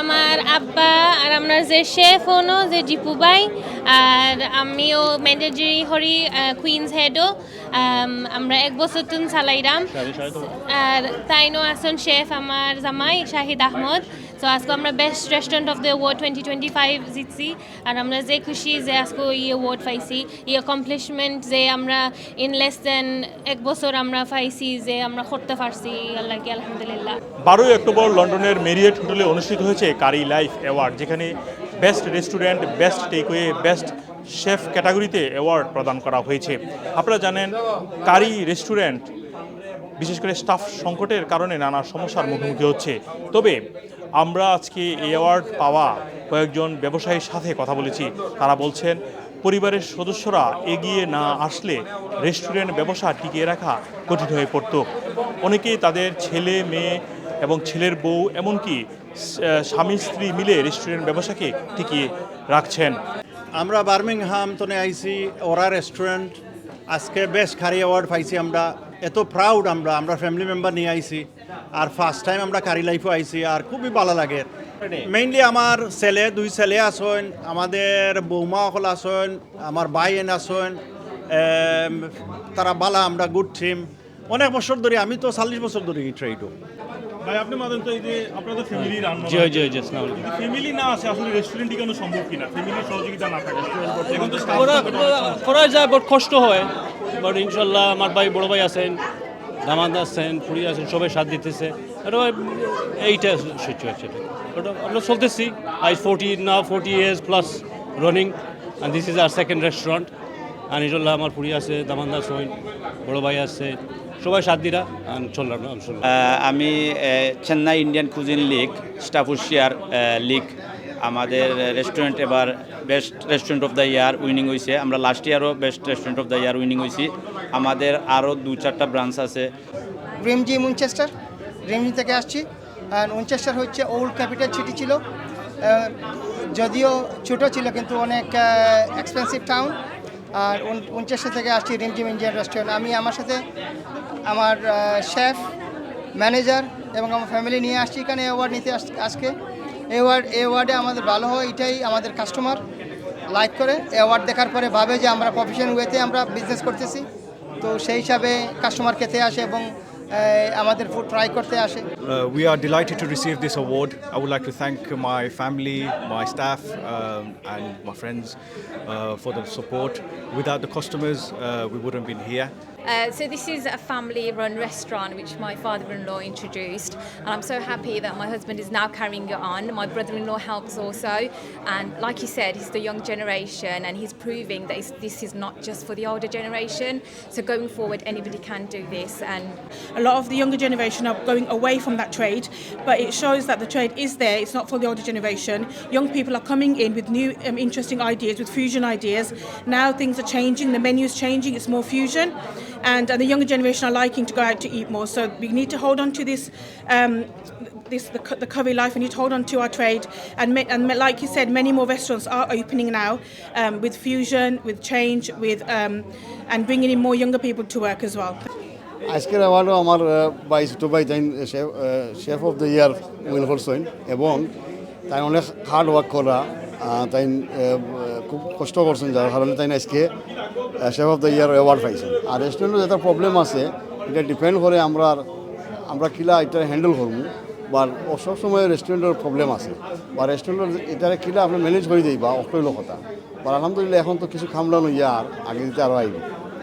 আমার আব্বা আর আমরা যে শেফ হনো যে জিপু ভাই আর আমিও ম্যানেজারি হরি কুইন্স হেডও আমরা এক বছর তুন চালাইরাম। আর তাইনো আসন শেফ আমার জামাই শাহিদ আহমদ। তো আজকে আমরা best restaurant of the world twenty twenty five জিতছি। আর আমরা যে খুশি যে আজকে এই অ্যাওয়ার্ড পাইছি, এই অ্যাকমপ্লিশমেন্ট যে আমরা ইন লেস দেন এক বছর আমরা পাইছি, যে আমরা করতে পারছি, আল্লাহ কি আলহামদুলিল্লাহ। বারোই অক্টোবর লন্ডনের মেরিয়েট হোটেলে অনুষ্ঠিত হয়েছে কারি লাইফ অ্যাওয়ার্ড, যেখানে best restaurant best takeaway best chef ক্যাটাগরিতে অ্যাওয়ার্ড প্রদান করা হয়েছে। আপনারা জানেন, কারি রেস্টুরেন্ট বিশেষ করে স্টাফ সংকটের কারণে নানা সমস্যার মুখোমুখি হচ্ছে। তবে আমরা আজকে এই অ্যাওয়ার্ড পাওয়া কয়েকজন ব্যবসায়ীর সাথে কথা বলেছি। তারা বলছেন, পরিবারের সদস্যরা এগিয়ে না আসলে রেস্টুরেন্ট ব্যবসা টিকিয়ে রাখা কঠিন হয়ে পড়তো। অনেকেই তাদের ছেলে, মেয়ে এবং ছেলের বউ এমনকি স্বামী, স্ত্রী মিলে রেস্টুরেন্ট ব্যবসাকে টিকিয়ে রাখছেন। আমরা বার্মিংহাম, তনে আইছি, ওরা রেস্টুরেন্ট আজকে বেশ খারি অ্যাওয়ার্ড পাইছি আমরা। এত প্রাউড আমরা আমরা ফ্যামিলি মেম্বার নিয়ে আইছি, আর ফার্স্ট টাইম আমরা কারি লাইফও আইছি, আর খুবই ভালো লাগে। মেইনলি আমার ছেলে, দুই ছেলে আসেন, আমাদের বৌমা সকল আসেন, আমার ভাই এন আসেন তারা বালা, আমরা গুড টিম অনেক বছর ধরে, আমি তো চাল্লিশ বছর ধরে এই ট্রেডও ভাই আপনি মাদেন তো এই যে আপনাদের ফ্যামিলি রান্না জি জি জি আসসালামু আলাইকুম। ফ্যামিলি না আসে আসলে রেস্টুরেন্ট কেন সম্ভব কিনা? ফ্যামিলির সহযোগিতা না থাকে এখন তো করা যায় বাট কষ্ট হয়। বাট ইনশাল্লাহ আমার ভাই বড় ভাই আছেন দামাদ আছেন ফুড়ি আছেন সবাই সাথ দিতেছে। এটা এইটা সিচুয়েশন ওটা আমরা চলতেছি। আই ফোর্টি না forty years plus running and this is R second restaurant আর ইনশাল্লাহ আমার ফুড়ি আছে দামাদ আছেন বড় ভাই আছে। সবাই সাথ দিরা? আমি Chennai Indian cuisine league staff হুশিয়ার লিগ আমাদের রেস্টুরেন্ট এবার best restaurant of the year winning হয়েছে আমরা last ইয়ারও best restaurant of the year winning হয়েছি আমাদের আরও দু চারটা ব্রাঞ্চ আছে। রেমজি উনচেস্টার রেমজি থেকে আসছি। উনচেস্টার হচ্ছে ওল্ড ক্যাপিটাল সিটি ছিল। যদিও ছোট ছিল কিন্তু অনেক এক্সপেন্সিভ টাউন আর উনচাশে থেকে আসছি রিমজিম ইন্ডিয়ান রেস্টুরেন্ট আমি আমার সাথে আমার শেফ ম্যানেজার এবং আমার ফ্যামিলি নিয়ে আসছি। এখানে এ অ্যাওয়ার্ড নিতে আজকে। অ্যাওয়ার্ড ওয়ার্ডে আমাদের ভালো হয়, এটাই আমাদের কাস্টমার লাইক করে। এ অ্যাওয়ার্ড দেখার পরে ভাবে যে আমরা প্রফেশন ওয়েতে আমরা বিজনেস করতেছি। তো সেই হিসাবে কাস্টমার খেতে আসে এবং আমাদের ফুড ট্রাই করতে আসে Uh, we are delighted to receive this award. I would like to thank my family, my staff, um, and my friends uh, for the support. Without the customers, uh, we wouldn't have been here. Uh, so this is a family-run restaurant which my father-in-law introduced, and I'm so happy that my husband is now carrying it on. My brother-in-law helps also, and like you said, he's the young generation, and he's proving that it's, this is not just for the older generation. So going forward, anybody can do this, and a lot of the younger generation are going away from that trade, but it shows that the trade is there. It's not for the older generation. Young people are coming in with new, um, interesting ideas, with fusion ideas. Now things are changing. The menu is changing. It's more fusion, and, and the younger generation are liking to go out to eat more. So we need to hold on to this. Um, this the, the curry life. We need to hold on to our trade, and and like you said, many more restaurants are opening now um, with fusion, with change, with um, and bringing in more younger people to work as well. আজকের অ্যাওয়ার্ডও আমার ভাই ছোটো ভাই তাই chef of the year win করছেন এবং তাই অনেক হার্ড ওয়ার্ক করা তাই খুব কষ্ট করছেন যার কারণে তাই আজকে chef of the year award পাইছেন। আর রেস্টুরেন্টের যেটা প্রবলেম আছে, এটা ডিপেন্ড করে আমরা আমরা কিলা এটা হ্যান্ডেল করব বা সব সময় রেস্টুরেন্টের প্রবলেম আছে। বা রেস্টুরেন্টের এটা কিলা আপনি ম্যানেজ করে দিই বা অকইল কথা বা আলহামদুলিল্লাহ এখন তো কিছু খামলানো ইয়ার, আগে দিতে আরও আইব।